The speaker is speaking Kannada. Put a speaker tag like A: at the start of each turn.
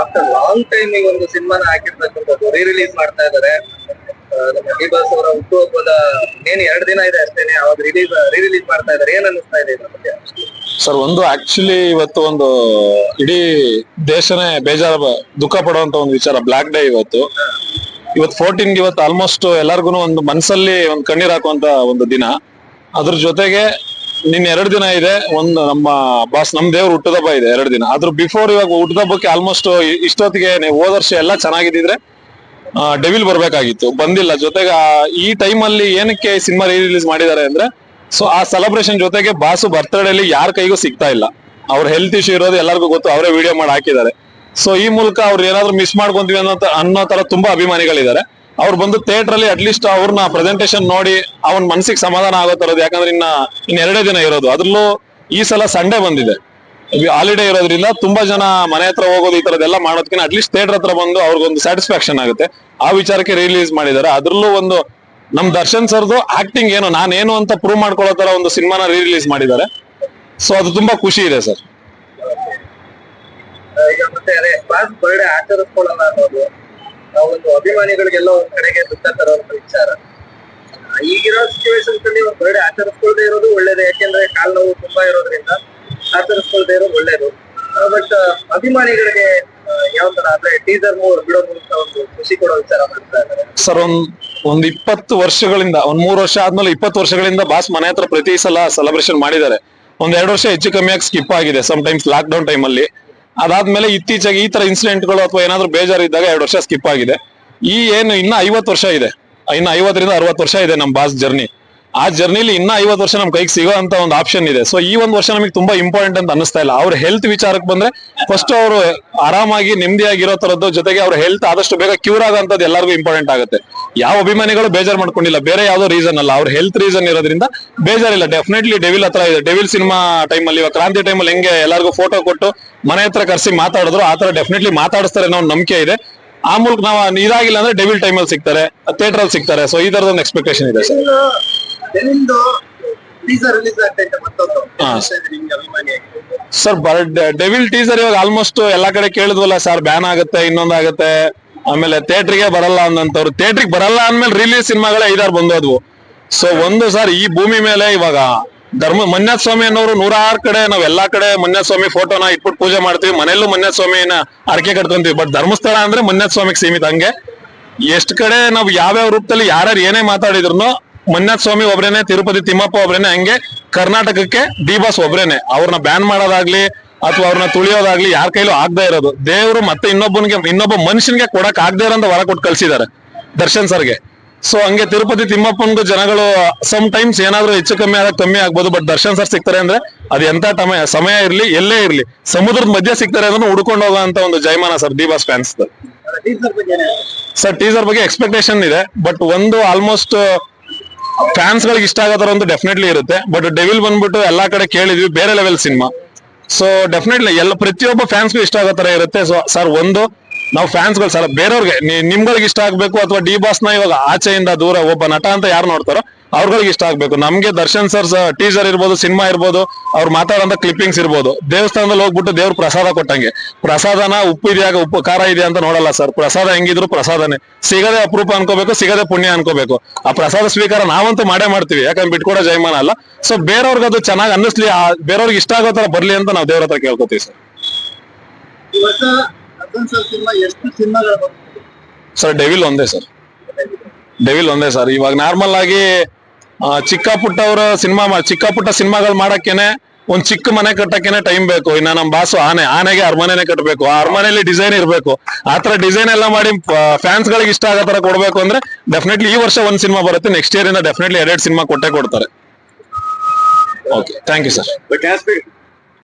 A: ಆಫ್ಟರ್ ಲಾಂಗ್ ಟೈಮ್ ಈ ಒಂದು ಸಿನಿಮಾನ ಹಾಕಿರ್ತಕ್ಕಂಥದ್ದು ರೀ ರಿಲೀಸ್ ಮಾಡ್ತಾ ಇದ್ದಾರೆ ನಮ್ಮ ಡಿ ಅವರ ಹುಟ್ಟುಹಬ್ಬದ ಎರಡು ದಿನ ಇದೆ ಅಷ್ಟೇನೆ, ಅವಾಗ ರಿಲೀಸ್ ರೀ ಮಾಡ್ತಾ ಇದ್ದಾರೆ ಏನ್ ಅನಿಸ್ತಾ ಇದೆ
B: ಸರ್ ಒಂದು ಆಕ್ಚುಲಿ ಇವತ್ತು ಒಂದು ಇಡೀ ದೇಶನೇ ಬೇಜಾರ ದುಃಖ ಪಡುವಂತ ಒಂದು ವಿಚಾರ ಬ್ಲಾಕ್ ಡೇ ಇವತ್ತು. ಇವತ್ತು ಫೋರ್ಟೀನ್ ಇವತ್ತು ಆಲ್ಮೋಸ್ಟ್ ಎಲ್ಲಾರ್ಗು ಒಂದು ಮನ್ಸಲ್ಲಿ ಒಂದು ಕಣ್ಣೀರ್ ಹಾಕುವಂತ ಒಂದು ದಿನ. ಅದ್ರ ಜೊತೆಗೆ ನಿನ್ ಎರಡು ದಿನ ಇದೆ, ಒಂದು ನಮ್ಮ ಬಾಸ್ ನಮ್ ದೇವ್ರ ಹುಟ್ಟದಬ್ಬ ಇದೆ ಎರಡು ದಿನ. ಅದ್ರ ಬಿಫೋರ್ ಇವಾಗ ಹುಟ್ಟದಬ್ಬಕ್ಕೆ ಆಲ್ಮೋಸ್ಟ್ ಇಷ್ಟೊತ್ತಿಗೆ ನೀವು ಹೋದ ವರ್ಷ ಎಲ್ಲ ಚೆನ್ನಾಗಿದ್ದಿದ್ರೆ ಡೆವಿಲ್ ಬರ್ಬೇಕಾಗಿತ್ತು. ಬಂದಿಲ್ಲ. ಜೊತೆಗೆ ಈ ಟೈಮ್ ಅಲ್ಲಿ ಏನಕ್ಕೆ ಸಿನಿಮಾ ರೀ ರಿಲೀಸ್ ಮಾಡಿದ್ದಾರೆ ಅಂದ್ರೆ ಸೊ ಆ ಸೆಲೆಬ್ರೇಷನ್ ಜೊತೆಗೆ ಬಾಸು ಬರ್ತ್ಡೇ ಅಲ್ಲಿ ಯಾರ ಕೈಗೂ ಸಿಗ್ತಾ ಇಲ್ಲ. ಅವ್ರ ಹೆಲ್ತ್ ಇಶ್ಯೂ ಇರೋದು ಎಲ್ಲರಿಗೂ ಗೊತ್ತು. ಅವರೇ ವಿಡಿಯೋ ಮಾಡಿ ಹಾಕಿದ್ದಾರೆ. ಸೊ ಈ ಮೂಲಕ ಅವ್ರು ಏನಾದ್ರು ಮಿಸ್ ಮಾಡ್ಕೊಂತೀವಿ ಅನ್ನೋ ಅನ್ನೋ ತರ ತುಂಬಾ ಅಭಿಮಾನಿಗಳಿದ್ದಾರೆ. ಅವ್ರು ಬಂದು ಥಿಯೇಟರ್ ಅಲ್ಲಿ ಅಟ್ಲೀಸ್ಟ್ ಅವ್ರನ್ನ ಪ್ರೆಸೆಂಟೇಶನ್ ನೋಡಿ ಅವನ್ ಮನ್ಸಿಗೆ ಸಮಾಧಾನ ಆಗೋ ತರದು, ಯಾಕಂದ್ರೆ ಇನ್ನ ಇನ್ನ ಎರಡೇ ದಿನ ಇರೋದು. ಅದ್ರಲ್ಲೂ ಈ ಸಲ ಸಂಡೇ ಬಂದಿದೆ. ಹಾಲಿಡೇ ಇರೋದ್ರಿಂದ ತುಂಬಾ ಜನ ಮನೆ ಹತ್ರ ಹೋಗೋದು ಈ ತರದೆಲ್ಲ ಮಾಡೋದಕ್ಕಿಂತ ಅಟ್ಲೀಸ್ಟ್ ಥಿಯೇಟರ್ ಹತ್ರ ಬಂದು ಅವ್ರಿಗೊಂದು ಸ್ಯಾಟಿಸ್ಫ್ಯಾಕ್ಷನ್ ಆಗುತ್ತೆ. ಆ ವಿಚಾರಕ್ಕೆ ರಿಲೀಸ್ ಮಾಡಿದ್ದಾರೆ. ಅದ್ರಲ್ಲೂ ಒಂದು, ನಮ್ ದರ್ಶನ್ ಸರ್ದು ಆಕ್ಟಿಂಗ್ ಏನು, ನಾನೇನು ಅಂತ ಪ್ರೂವ್ ಮಾಡ್ಕೊಳ್ಳೋ ತರ ಒಂದು ಸಿನಿಮಾನ ರಿಲೀಸ್ ಮಾಡಿದ್ದಾರೆ. ಸೊ ಅದು ತುಂಬಾ ಖುಷಿ ಇದೆ ಸರ್.
A: ಒಂದು ಅಭಿಮಾನಿಗಳಿಗೆಲ್ಲ ಒಂದ್ ಕಡೆಗೆ ದುಃಖ ತರುವಂತ ವಿಚಾರ. ಈಗಿರೋ ಸಿಚುವೇಶನ್ಸ್ ಅಲ್ಲಿ ಒಂದು ಬರ್ಡೇ ಆಚರಿಸ್ಕೊಳ್ದೆ ಇರೋದು ಒಳ್ಳೇದು, ಯಾಕೆಂದ್ರೆ ಕಾಲ್ ನೋವು ತುಂಬಾ ಇರೋದ್ರಿಂದ ಆಚರಿಸ್ಕೊಳ್ದೆ ಇರೋದು ಒಳ್ಳೇದು. ಬಟ್ ಅಭಿಮಾನಿಗಳಿಗೆ ಯಾವ ತರ ಅಂದ್ರೆ ಟೀಸರ್ ಬಿಡೋ ಮೂಲಕ ಒಂದು ಖುಷಿ ಕೊಡೋ ವಿಚಾರ ಮಾಡ್ತಾ ಇದ್ದಾರೆ.
B: ಸರ್, ಒಂದ್ ಒಂದ್ ಇಪ್ಪತ್ತು ವರ್ಷಗಳಿಂದ, ಒಂದ್ ಮೂರ್ ವರ್ಷ ಆದ್ಮೇಲೆ ಇಪ್ಪತ್ತು ವರ್ಷಗಳಿಂದ ಬಾಸ್ ಮನೆ ಹತ್ರ ಪ್ರತಿ ಸಲ ಸೆಲೆಬ್ರೇಷನ್ ಮಾಡಿದ್ದಾರೆ. ಒಂದ್ ಎರಡು ವರ್ಷ ಹೆಚ್ಚು ಕಮ್ಮಿಯಾಗಿ ಸ್ಕಿಪ್ ಆಗಿದೆ sometimes lockdown time ಅಲ್ಲಿ. ಅದಾದ್ಮೇಲೆ ಇತ್ತೀಚೆಗೆ ಈ ತರ ಇನ್ಸಿಡೆಂಟ್ಗಳು ಅಥವಾ ಏನಾದ್ರು ಬೇಜಾರು ಇದ್ದಾಗ ಎರಡು ವರ್ಷ ಸ್ಕಿಪ್ ಆಗಿದೆ. ಈ ಏನು ಇನ್ನ ಐವತ್ತು ವರ್ಷ ಇದೆ. ಇನ್ನ ಐವತ್ತರಿಂದ ಅರವತ್ತು ವರ್ಷ ಇದೆ ನಮ್ಮ ಬಾಸ್ ಜರ್ನಿ ಆ ಜರ್ನಿಲಿ ಇನ್ನ ಐವತ್ತು ವರ್ಷ ನಮ್ ಕೈಗೆ ಸಿಗೋ ಅಂತ ಒಂದು ಆಪ್ಷನ್ ಇದೆ. ಸೊ ಈ ಒಂದು ವರ್ಷ ನಮಗೆ ತುಂಬಾ ಇಂಪಾರ್ಟೆಂಟ್ ಅಂತ ಅನಿಸ್ತಾ ಇಲ್ಲ. ಅವ್ರ ಹೆಲ್ತ್ ವಿಚಾರಕ್ಕೆ ಬಂದ್ರೆ ಫಸ್ಟ್ ಅವರು ಆರಾಮಾಗಿ ನೆಮ್ಮದಿಯಾಗಿರೋ ತರದ್ದು ಜೊತೆಗೆ ಅವ್ರ ಹೆಲ್ತ್ ಆದಷ್ಟು ಬೇಗ ಕ್ಯೂರ್ ಆಗೋಂಥದ್ದು ಎಲ್ಲರಿಗೂ ಇಂಪಾರ್ಟೆಂಟ್ ಆಗುತ್ತೆ. ಯಾವ ಅಭಿಮಾನಿಗಳು ಬೇಜಾರ್ ಮಾಡ್ಕೊಂಡಿಲ್ಲ. ಬೇರೆ ಯಾವ್ದೋ ರೀಸನ್ ಅಲ್ಲ. ಅವ್ರ ಹೆಲ್ತ್ ರೀಸನ್ ಇರೋದ್ರಿಂದ ಬೇಜಾರಿಲ್ಲ. ಡೆಫಿನೆಟ್ಲಿ ಡೆವಿಲ್ ಹತ್ರ ಇದೆ. ಡೆವಿಲ್ ಸಿನಿಮಾ ಟೈಮ್ ಅಲ್ಲಿ ಇವಾಗ ಕ್ರಾಂತಿ ಟೈಮ್ ಅಲ್ಲಿ ಹೆಂಗೆ ಎಲ್ಲರಿಗೂ ಫೋಟೋ ಕೊಟ್ಟು ಮನೆ ಹತ್ರ ಕರೆಸಿ ಮಾತಾಡಿದ್ರು, ಆ ತರ ಡೆಫಿನೆಟ್ಲಿ ಮಾತಾಡಿಸ್ತಾರೆ ಅನ್ನೋ ನಂಬಿಕೆ ಇದೆ. ಆ ಮೂಲಕ ನಾವು ಇದಾಗಿಲ್ಲ ಅಂದ್ರೆ ಡೆವಿಲ್ ಟೈಮ್ ಅಲ್ಲಿ ಸಿಗ್ತಾರೆ ಥಿಯೇಟರ್ ಅಲ್ಲಿ ಸಿಗ್ತಾರೆ. ಸೊ ಈ ತರದ ಒಂದು ಎಕ್ಸ್ಪೆಕ್ಟೇಷನ್ ಇದೆ ಸರ್
A: ನಿಮ್ದು ಟೀಸರ್ ರಿಲೀಸ್ ಆಗ್ತಾ ಮತ್ತೊಂದು.
B: ಹಾ.
A: ನಿಮ್ಗೆ ಅಭಿಮಾನಿಯಾಗಿ
B: ಸರ್ ಡೆವಿಲ್ ಟೀಸರ್ ಇವಾಗ ಆಲ್ಮೋಸ್ಟ್ ಎಲ್ಲಾ ಕಡೆ ಕೇಳಿದ್ವಲ್ಲ ಸರ್ ಬ್ಯಾನ್ ಆಗುತ್ತೆ ಇನ್ನೊಂದಾಗುತ್ತೆ ಆಮೇಲೆ ಥಿಯೇಟ್ರಿಗೆ ಬರಲ್ಲ ಅಂದಂತವ್ರು. ಥಿಯೇಟ್ರಿಗೆ ಬರಲ್ಲ ಅಂದ್ಮೇಲೆ ರಿಲೀಸ್ ಸಿನಿಮಾಗಳೇ ಐದಾರು ಬಂದೋದ್ವು. ಸೊ ಒಂದು ಸರ್ ಈ ಭೂಮಿ ಮೇಲೆ ಇವಾಗ ಧರ್ಮ ಮಂಜಾತ್ ಸ್ವಾಮಿ ಅನ್ನೋರು ನೂರಾರು ಕಡೆ ನಾವ್ ಎಲ್ಲಾ ಕಡೆ ಮಂಜಾತ್ ಸ್ವಾಮಿ ಫೋಟೋನ ಇಟ್ಬಿಟ್ಟು ಪೂಜೆ ಮಾಡ್ತೀವಿ. ಮನೆಯಲ್ಲೂ ಮಂಜಾತ್ ಸ್ವಾಮಿನ ಅರಕೆ ಕಟ್ಕೊಂತೀವಿ. ಬಟ್ ಧರ್ಮಸ್ಥಳ ಅಂದ್ರೆ ಮಂಜಾತ್ ಸ್ವಾಮಿಗೆ ಸೀಮಿತ ಹಂಗೆ. ಎಷ್ಟ್ ಕಡೆ ನಾವು ಯಾವ್ಯಾವ ರೂಪದಲ್ಲಿ ಯಾರ್ಯಾರು ಏನೇ ಮಾತಾಡಿದ್ರು ಮಂಜುನಾಥ ಸ್ವಾಮಿ ಒಬ್ರೇನೆ ತಿರುಪತಿ ತಿಮ್ಮಪ್ಪ ಒಬ್ರೇನೆ ಹಂಗೆ ಕರ್ನಾಟಕಕ್ಕೆ ಡಿ ಬಾಸ್ ಒಬ್ರೇನೆ. ಅವ್ರನ್ನ ಬ್ಯಾನ್ ಮಾಡೋದಾಗ್ಲಿ ಅಥವಾ ಅವ್ರನ್ನ ತುಳಿಯೋದಾಗ್ಲಿ ಯಾರ ಕೈಲೂ ಆಗದೆ ಇರೋದು. ದೇವರು ಮತ್ತೆ ಇನ್ನೊಬ್ಬನಿಗೆ ಇನ್ನೊಬ್ಬ ಮನುಷ್ಯನಿಗೆ ಕೊಡಕ್ ಆಗದೆ ಇರೋ ವರ ಕೊಟ್ಟು ಕಳ್ಸಿದ್ದಾರೆ ದರ್ಶನ್ ಸರ್ಗೆ. ಸೊ ಹಂಗೆ ತಿರುಪತಿ ತಿಮ್ಮಪ್ಪನ್ಗೂ ಜನಗಳು ಸಮ್ ಟೈಮ್ಸ್ ಏನಾದ್ರೂ ಹೆಚ್ಚು ಕಮ್ಮಿ ಆದಾಗ ಕಮ್ಮಿ ಆಗ್ಬೋದು ಬಟ್ ದರ್ಶನ್ ಸರ್ ಸಿಗ್ತಾರೆ ಅಂದ್ರೆ ಅದು ಎಂತ ಸಮಯ ಸಮಯ ಇರ್ಲಿ ಎಲ್ಲೇ ಇರ್ಲಿ ಸಮುದ್ರದ ಮಧ್ಯೆ ಸಿಗ್ತಾರೆ ಅದನ್ನು ಹುಡ್ಕೊಂಡು ಹೋಗೋ ಅಂತ ಒಂದು ಜೈಮಾನ sir D boss fans sir teaser ಬಗ್ಗೆ ಎಕ್ಸ್ಪೆಕ್ಟೇಷನ್ ಇದೆ ಬಟ್ ಒಂದು ಆಲ್ಮೋಸ್ಟ್ ಫ್ಯಾನ್ಸ್ ಗಳಿಗೆ ಇಷ್ಟ ಆಗೋ ಒಂದು ಡೆಫಿನೆಟ್ಲಿ ಇರುತ್ತೆ. ಬಟ್ ಡೆವಿಲ್ ಬಂದ್ಬಿಟ್ಟು ಎಲ್ಲಾ ಕಡೆ ಕೇಳಿದ್ವಿ, ಬೇರೆ ಲೆವೆಲ್ ಸಿನಿಮಾ ಸೊ ಡೆಫಿನೆಟ್ಲಿ ಎಲ್ಲ, ಪ್ರತಿಯೊಬ್ಬ ಫ್ಯಾನ್ಸ್ಗೂ ಇಷ್ಟ ಆಗೋ ತರ ಇರುತ್ತೆ. ಸೊ ಸರ್ ಒಂದು, ನಾವು ಫ್ಯಾನ್ಸ್ಗಳು ಸರ್ ಬೇರೆಯವ್ರಿಗೆ ನಿಮ್ಗಳಿಗೆ ಇಷ್ಟ ಆಗ್ಬೇಕು ಅಥವಾ ಡಿ ಬಾಸ್ನ ಇವಾಗ ಆಚೆಯಿಂದ ದೂರ ಒಬ್ಬ ನಟ ಅಂತ ಯಾರು ನೋಡ್ತಾರೋ ಅವ್ರಗಳಿಗೆ ಇಷ್ಟ ಆಗ್ಬೇಕು. ನಮ್ಗೆ ದರ್ಶನ್ ಸರ್ ಟೀಸರ್ ಇರ್ಬೋದು ಸಿನಿಮಾ ಇರ್ಬೋದು ಅವ್ರು ಮಾತಾಡೋಂಥ ಕ್ಲಿಪ್ಪಿಂಗ್ಸ್ ಇರ್ಬೋದು. ದೇವಸ್ಥಾನದಲ್ಲಿ ಹೋಗ್ಬಿಟ್ಟು ದೇವ್ರ ಪ್ರಸಾದ ಕೊಟ್ಟಂಗೆ. ಪ್ರಸಾದನ ಉಪ್ಪು ಇದೆಯಾಗ ಉಪ್ಪು ಖಾರ ಇದೆ ಅಂತ ನೋಡಲ್ಲ ಸರ್ ಪ್ರಸಾದ ಹೆಂಗಿದ್ರು ಪ್ರಸಾದನೇ. ಸಿಗದೆ ಅಪರೂಪ ಅನ್ಕೋಬೇಕು ಸಿಗದೆ ಪುಣ್ಯ ಅನ್ಕೋಬೇಕು. ಆ ಪ್ರಸಾದ ಸ್ವೀಕಾರ ನಾವಂತೂ ಮಾಡೇ ಮಾಡ್ತೀವಿ. ಯಾಕಂದ್ರೆ ಬಿಟ್ಕೊಡೋ ಜಯಮಾನ ಅಲ್ಲ. ಸೊ ಬೇರೆಯವ್ರಿಗೆ ಅದು ಚೆನ್ನಾಗಿ ಅನ್ನಿಸ್ಲಿ ಆ ಬೇರೆಯವ್ರಿಗೆ ಇಷ್ಟ ಆಗೋ ತರ ಬರ್ಲಿ ಅಂತ ನಾವು ದೇವ್ರ ಹತ್ರ ಕೇಳ್ಕೊತೀವಿ ಸರ್
A: ಸರ್
B: ಡೆವಿಲ್ ಒಂದೇ ಸರ್ ಡೆವಿಲ್ ಒಂದೇ ಸರ್ ಇವಾಗ ನಾರ್ಮಲ್ ಆಗಿ ಚಿಕ್ಕ ಪುಟ್ಟ ಅವರ ಸಿನಿಮಾ ಚಿಕ್ಕ ಪುಟ್ಟ ಸಿನಿಮಾಗಳು ಮಾಡಕ್ಕೇನೆ ಒಂದ್ ಚಿಕ್ಕ ಮನೆ ಕಟ್ಟಕ್ಕೇನೆ ಟೈಮ್ ಬೇಕು. ಇನ್ನ ನಮ್ ಬಾಸು ಆನೆ, ಆನೆಗೆ ಅರಮನೆನೆ ಕಟ್ಟಬೇಕು ಆ ಅರಮನೆಯಲ್ಲಿ ಡಿಸೈನ್ ಇರಬೇಕು. ಆತರ ತರ ಡಿಸೈನ್ ಎಲ್ಲ ಮಾಡಿ ಫ್ಯಾನ್ಸ್ ಗಳಿಗೆ ಇಷ್ಟ ಆಗೋ ತರ ಕೊಡ್ಬೇಕು ಅಂದ್ರೆ ಡೆಫಿನೆಟ್ಲಿ ಈ ವರ್ಷ ಒಂದ್ ಸಿನಿಮಾ ಬರುತ್ತೆ. ನೆಕ್ಸ್ಟ್ ಇಯರ್ ಇಂದ ಡೆಫಿನೆಟ್ಲಿ ಎರಡ್ ಸಿನಿಮಾ ಕೊಟ್ಟೆ ಕೊಡ್ತಾರೆ. Okay thank you sir